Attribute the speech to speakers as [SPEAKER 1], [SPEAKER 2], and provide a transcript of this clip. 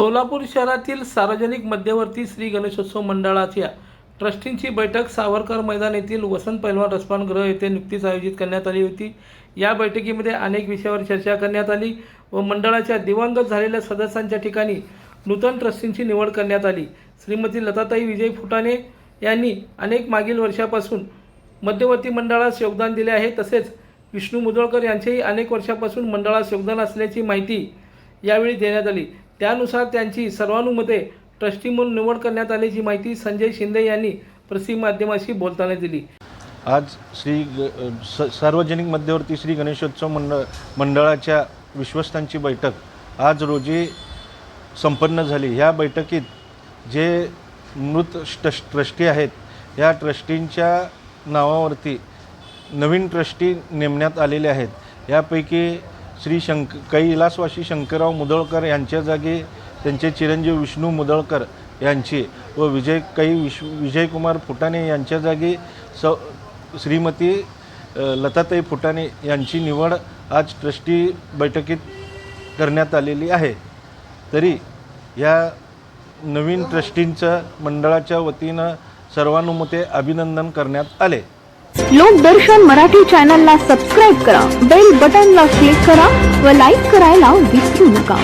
[SPEAKER 1] सोलापूर शहरातील सार्वजनिक मध्यवर्ती श्री गणेशोत्सव मंडळाच्या ट्रस्टींची बैठक सावरकर मैदान येथील वसंत पैलवान रसपानगृह येथे नुकतीच आयोजित करण्यात आली होती. या बैठकीमध्ये अनेक विषयावर चर्चा करण्यात आली व मंडळाच्या दिवंगत झालेल्या सदस्यांच्या ठिकाणी नूतन ट्रस्टींची निवड करण्यात आली. श्रीमती लताताई विजय फुटाणे यांनी अनेक मागील वर्षापासून मध्यवर्ती मंडळास योगदान दिले आहे. तसेच विष्णू मुदळकर यांचेही अनेक वर्षापासून मंडळास योगदान असल्याची माहिती यावेळी देण्यात आली. त्यानुसार त्यांची सर्वानुमते ट्रस्टी म्हणून निवड करण्यात आल्याची माहिती संजय शिंदे यांनी प्रसिद्धीमाध्यमाशी बोलताना दिली.
[SPEAKER 2] आज श्री ग स सार्वजनिक मध्यवर्ती श्री गणेशोत्सव मंडळ मंडळाच्या विश्वस्तांची बैठक आज रोजी संपन्न झाली. ह्या बैठकीत जे मृत ट्रस्ट ट्रस्टी आहेत या ट्रस्टींच्या नावावरती नवीन ट्रस्टी नेमण्यात आलेले आहेत. यापैकी श्री शंक कैलासवासी शंकरराव मुदळकर यांच्या जागी त्यांचे चिरंजीव विष्णू मुदळकर यांची व विजय कै विश विजयकुमार फुटाणे यांच्या जागी स श्रीमती लताताई फुटाणे यांची निवड आज ट्रस्टी बैठकीत करण्यात आलेली आहे. तरी या नवीन ट्रस्टींचं मंडळाच्या वतीनं सर्वानुमते अभिनंदन करण्यात आले.
[SPEAKER 3] लोकदर्शन मराठी चॅनलला सबस्क्राईब करा बेल बटनला क्लिक करा व लाईक करायला विसरू नका.